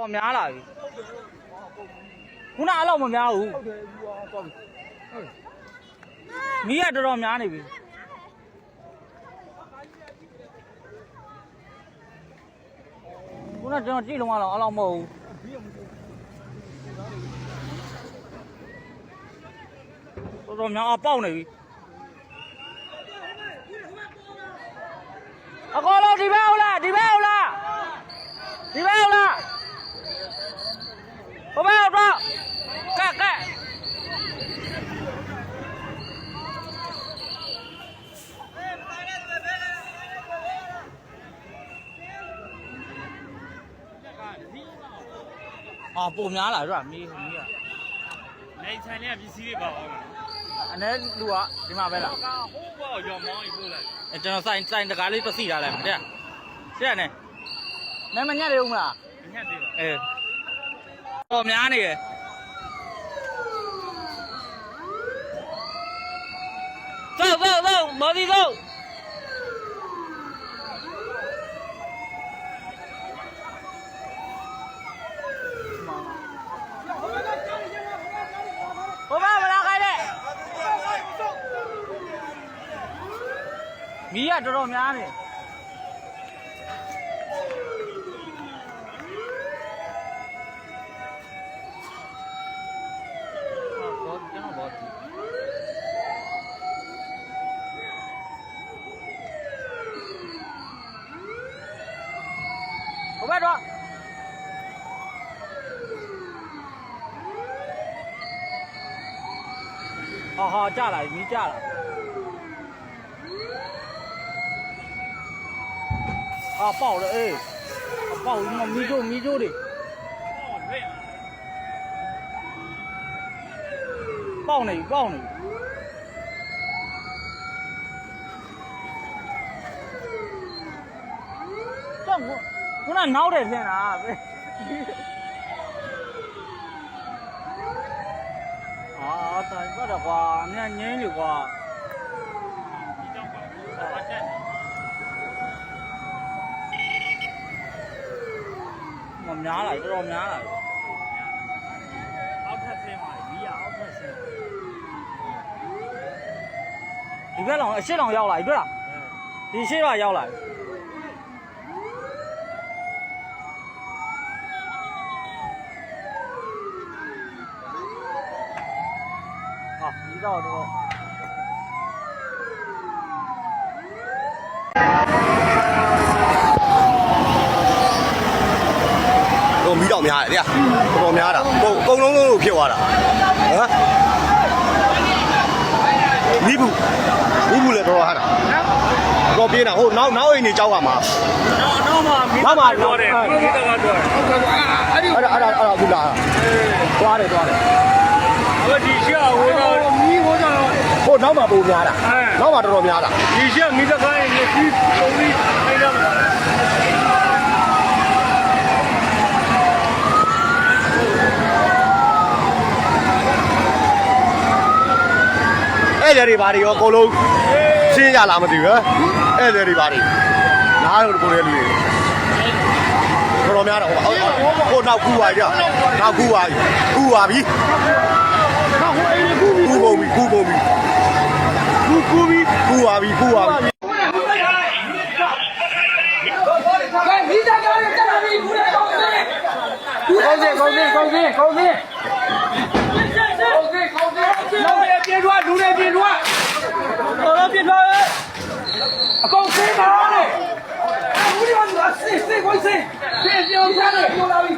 တော်များလာပြီခုနအဲ့လောက်မများဘူးဟုတ်တယ်ဘူးအောင်ပေါ့ဟုတ်မီးကတော်တော်များနေပြီခုနကျွန်တော်ကြည့်လုံးအောင်အဲ့လောက်မဟုတ်ဘူးတော်တော်များအောင်ပေါက်နေပြီ အော်ပုံများလာဆိုတာမီးမီးอ่ะနေချန်လေးကပစ္စည်းတွေပါအောင်အနည်းလူကဒီမှာပဲလားကဟိုးဘောရောင်မောင်းကြီးပို့လိုက်အဲကျွန်တော်စိုင်စိုင်တကားလေးပစီထားလိုက်မယ်တဲ့တဲ့နဲ့နာမညက်တယ်ဦးမလားညက်သေးပါအဲပေါ်များနေတယ်走走走，毛利走。地啊，这照面的。走外庄。好好，嫁了，已经嫁了。啊，爆了哎，爆什么米粥米粥的，爆呢爆呢。这我我那脑袋天啊！啊，但我这话，你看人家话。我来不知来好开心嘛一样好开心你边老谁要来你别老你谁老要来。好一道着 တော်များတယ်တရားတော်တော်များတာပုံပုံလုံးလုံးလို့ဖြစ်သွားတာဟမ်မိဘူးမိဘူးလည်းတော်တော်ဟာတာတော်ပြင်းတာဟိုနောက်နောက်အိမ်နေကြောက်ရမှာနောက်မှာမိနောက်မှာတော်တယ်မိသားကတော်တယ်အဲ့ဒါအဲ့ဒါအဲ့ဒါဘူးလားသွားတယ်သွားတယ်အဲ့ဒီရှေ့ဟိုတော့မိဟိုတော့ဟိုနောက်မှာပုံများတာနောက်မှာတော်တော်များတာဒီရှေ့မိသားကိုင်းနေပြီးပုံပြီးအဲ့ဒါ အဲ့လေတွေဘာတွေရောအကုန်လုံးရှင်းရလားမသိဘူးဟဲ့အဲ့လေတွေဘာတွေနားတော့ကိုယ်လေးလူတွေတော်တော်များတော့ဟုတ်ပါဟိုနောက်ကူပါကြနောက်ကူပါကူပါပြီနောက်ဟိုအိမ်ကူပြီကူပုံပြီကူပုံပြီကူကူပြီကူပါပြီကူပါပြီကောင်းစေကောင်းစေကောင်းစေကောင်းစေ ပြင်ထွက်လူတွေပြင်ထွက်တော်တော်ပြင်ထွက်အကုန်ဆင်းသွားတယ်ဘူးဒီမှာစစ်စစ်ကိုစစ်ပြင်ပြောင်းထားတယ်ပြောလာပြီ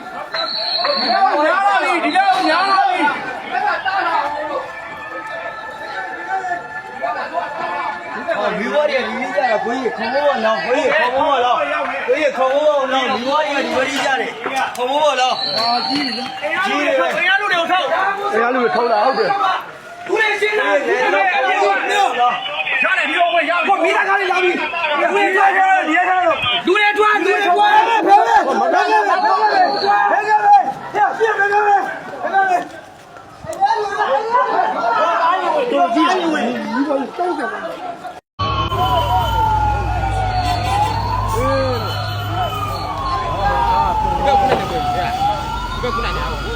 ညာလာပြီဒီလောက်ညာလာပြီအော်မိဘတွေဒီကြီးကြတာကိုကြီးခေါမိုးကလောင်းကိုကြီးခေါမိုးကလောင်းကိုကြီးခေါမိုးကလောင်းမိဘတွေကဒီကြီးကြတယ်ခေါမိုးကလောင်းဟာကြီးကြီးတယ်ခင်ဗျားတို့တွေကိုထောက်ခင်ဗျားတို့တွေထောက်တာဟုတ်တယ် သူလည်းရှင်းတာသူလည်းအပြည့်သွားရတယ်ဒီတော့ဝင်ရပြီကိုမိသားစုလေးလာပြီသူလည်းသွားရတယ်ဒီရထားတော့သူလည်းသွားသူလည်းသွားဘယ်လဲဘယ်လဲဘယ်လဲဘယ်လဲဘယ်လဲပြပြဘယ်လဲဘယ်လဲတော်ကြည့်တယ်ဘယ်လိုတောက်ကြပါလဲဘယ်ကုနာနေဘယ်ကုနာနေ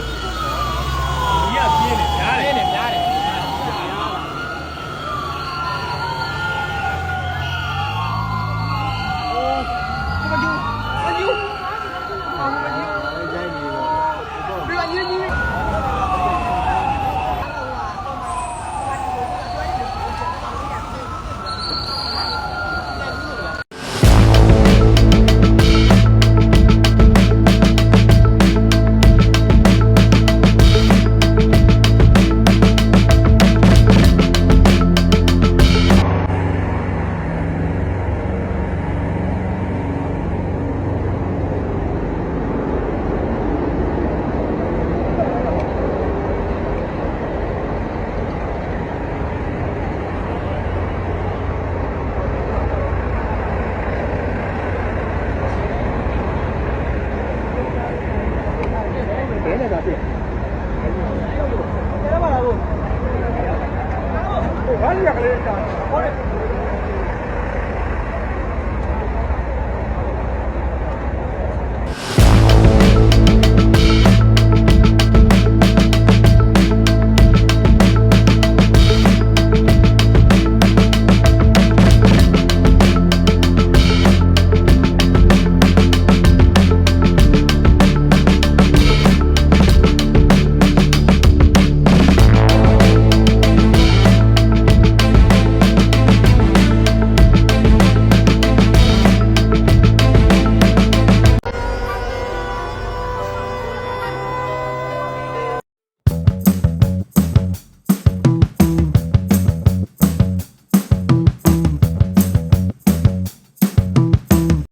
やから。